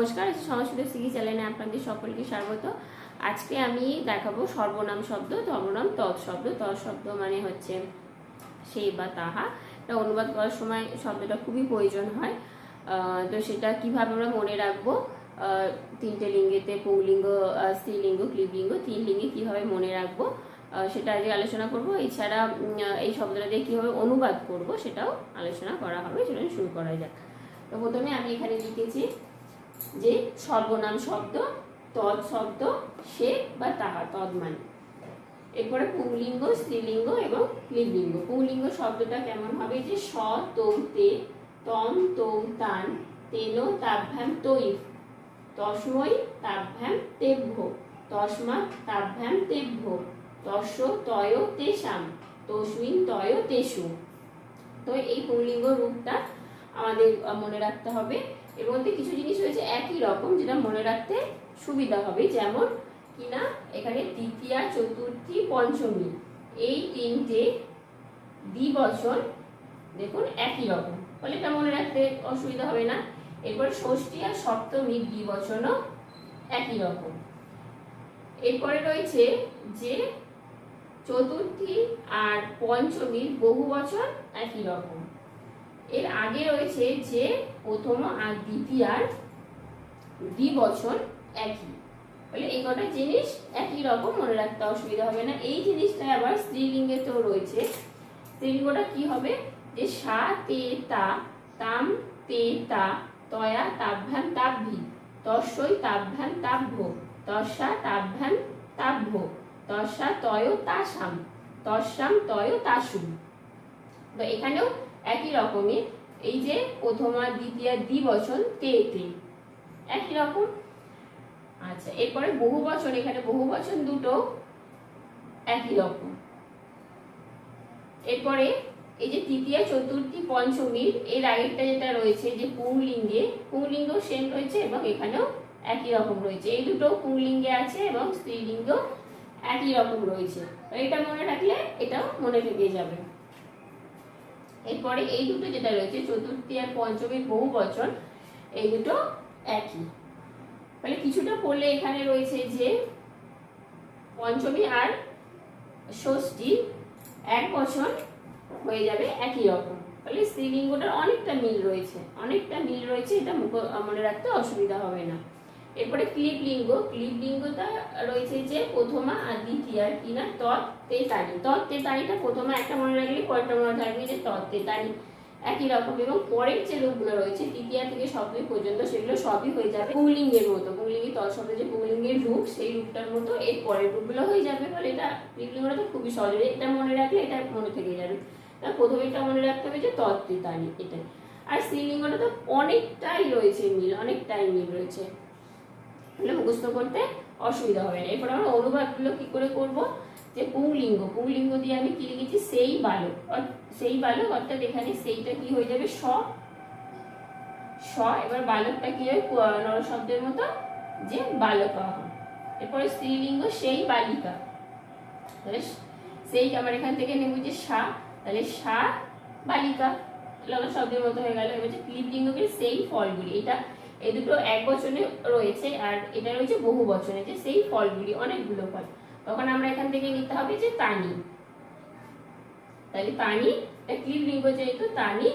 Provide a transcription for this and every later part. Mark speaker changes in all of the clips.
Speaker 1: নমস্কার সংস্কৃত সিগি চ্যানেলে আপনাদের সকলকে স্বাগত। আজকে আমি দেখাবো সর্বনাম শব্দ সর্বনাম তৎ শব্দ। তৎ শব্দ মানে হচ্ছে সেই বা তাহা। এটা অনুবাদ করার সময় শব্দটা খুবই প্রয়োজন হয়। তো সেটা কীভাবে আমরা মনে রাখব? তিনটে লিঙ্গেতে পৌলিঙ্গ স্ত্রীলিঙ্গ ক্লিবলিঙ্গ তিন লিঙ্গে কীভাবে মনে রাখব? সেটা আজকে আলোচনা করব। এছাড়া এই শব্দটা দিয়ে কীভাবে অনুবাদ করব সেটাও আলোচনা করা হবে। সেটা শুরু করা যাক। তো প্রথমে আমি এখানে লিখেছি যে সর্বনাম শব্দ তৎ শব্দ, সে বা তাহা তৎ মানে। এরপরে পুংলিঙ্গ, স্ত্রীলিঙ্গ এবং লিঙ্গলিঙ্গ। পুংলিঙ্গ শব্দটা কেমন হবে? যে স, তৌ, তে তম তৌ, তান তেন তাভ্যাম তৈফ। তস্মৈ তাভ্যাম তেভ্য। তস্মাৎ তাভ্যাম তেভ্য। তস্য, তয় তেষাম তস্মিন, তয় তেষু তো এই পুংলিঙ্গ রূপটা আমাদের মনে রাখতে হবে। এর মধ্যে কিছু জিনিস রয়েছে একই রকম যেটা মনে রাখতে সুবিধা হবে। যেমন কিনা এখানে তৃতীয়া চতুর্থী, পঞ্চমী এই তিনটে দ্বিবচন দেখুন একই রকম। ফলে এটা মনে রাখতে অসুবিধা হবে না। এরপর ষষ্ঠী আর সপ্তমী দ্বিবচনও একই রকম। এরপরে রয়েছে যে চতুর্থী আর পঞ্চমীর বহু বচন একই রকম। এর আগে রয়েছে যে প্রথম আর দ্বিতীয়ার দ্বিবচন একই। বলে এই কটা জিনিস একই রকম, মনে রাখতে অসুবিধা হবে না। এই জিনিসটা আবার স্ত্রীলিঙ্গেতেও রয়েছে। স্ত্রীলিঙ্গটা কি হবে? যে সা, তে, তা, তাম, তে, তা, তয়া তাভ্যাম তাভ্যি তস্যই তাভ্যাম তাভ্য, তস্যা তাভ্যাম তাভ্য, তস্যা, তয়, তাসাম, তস্যাম, তয় তাসু তো এখানেও একই রকমের, এই যে প্রথম আর দ্বিতীয় দ্বিবচন তে তে একই রকম? আচ্ছা এরপরে বহু বচন, এখানে বহু বচন দুটো একই রকম। এরপরে এই যে তৃতীয়, চতুর্থী পঞ্চমীর এর আগেরটা যেটা রয়েছে, যে পুংলিঙ্গে পুংলিঙ্গ সেম রয়েছে এবং এখানেও একই রকম রয়েছে। এই দুটো পুংলিঙ্গে আছে এবং স্ত্রীলিঙ্গ একই রকম রয়েছে। এটা মনে রাখলে এটাও মনে থেকে যাবে। এরপরে এই দুটো যেটা রয়েছে, চতুর্থী আর পঞ্চমীর বহু বচন, এই দুটো একই। মানে কিছুটা পড়লে এখানে রয়েছে যে পঞ্চমী আর ষষ্ঠী এক বছর হয়ে যাবে একই রকম। তাহলে স্ত্রীলিঙ্গটার অনেকটা মিল রয়েছে, অনেকটা মিল রয়েছে, এটা মুখ মনে রাখতে অসুবিধা হবে না। এরপরে ক্লিপ লিঙ্গ, ক্লিপ লিঙ্গটা রয়েছে যে প্রথমা আর দ্বিতীয়ার কিনা তৎ তারি তৎ তারিটা প্রথমে একটা মনে রাখলে কয়েকটা মনে থাকবে যে তৎ তেতারি একই রকম এবং পরের যে রূপগুলো রয়েছে, তৃতীয়া থেকে সপ্তমী পর্যন্ত সেগুলো সবই হয়ে যাবে পুংলিঙ্গের মতো। পুংলিঙ্গের তৎ শব্দ যে পুংলিঙ্গের রূপ, সেই রূপটার মতো এর পরের রূপগুলো হয়ে যাবে। ফলে এটা ক্লিপলিঙ্গটা তো খুবই সহজ। এটা মনে রাখলে এটা মনে থেকে যাবে। তার প্রথমে এটা মনে রাখতে হবে যে তৎ তারি এটাই। আর স্ত্রীলিঙ্গটা তো অনেকটাই রয়েছে মিল, অনেকটাই মিল রয়েছে। তাহলে মুখস্থ করতে অসুবিধা হবে না। এরপর আমরা অনুবাদগুলো কি করে করব? যে পুংলিঙ্গ পুংলিঙ্গ দিয়ে আমি কি লিখেছি? সেই বালক। সেই বালক, অর্থাৎ এখানে সেইটা কি হয়ে যাবে? স। স, এবার বালকটা কি হয়? নর শব্দের মতো যে বালকা এরপরে স্ত্রীলিঙ্গ, সেই বালিকা। সেই আমার এখান থেকে নেব যে সা। তাহলে সা বালিকা। লল শব্দের মতো হয়ে গেল। এবার হচ্ছে ক্লিপলিঙ্গকে সেই ফলগুলি। এটা এই দুটো এক বচনে রয়েছে আর এটা রয়েছে বহু বচনে, যে সেই ফলগুলি, অনেকগুলো ফল। তখন আমরা এখান থেকে নিতে হবে যে তানি। তাহলে তানি ক্লিপ লিঙ্গ যেহেতু, তানি,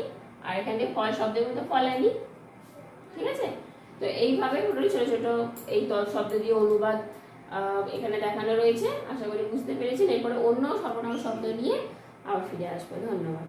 Speaker 1: আর এখান থেকে ফল শব্দের মতো ফলানি, ঠিক আছে? তো এইভাবে পুরো ছোট ছোট এই শব্দ দিয়ে অনুবাদ এখানে দেখানো রয়েছে। আশা করি বুঝতে পেরেছেন। এরপরে অন্য সর্বনাম শব্দ নিয়ে আবার ফিরে আসব। ধন্যবাদ।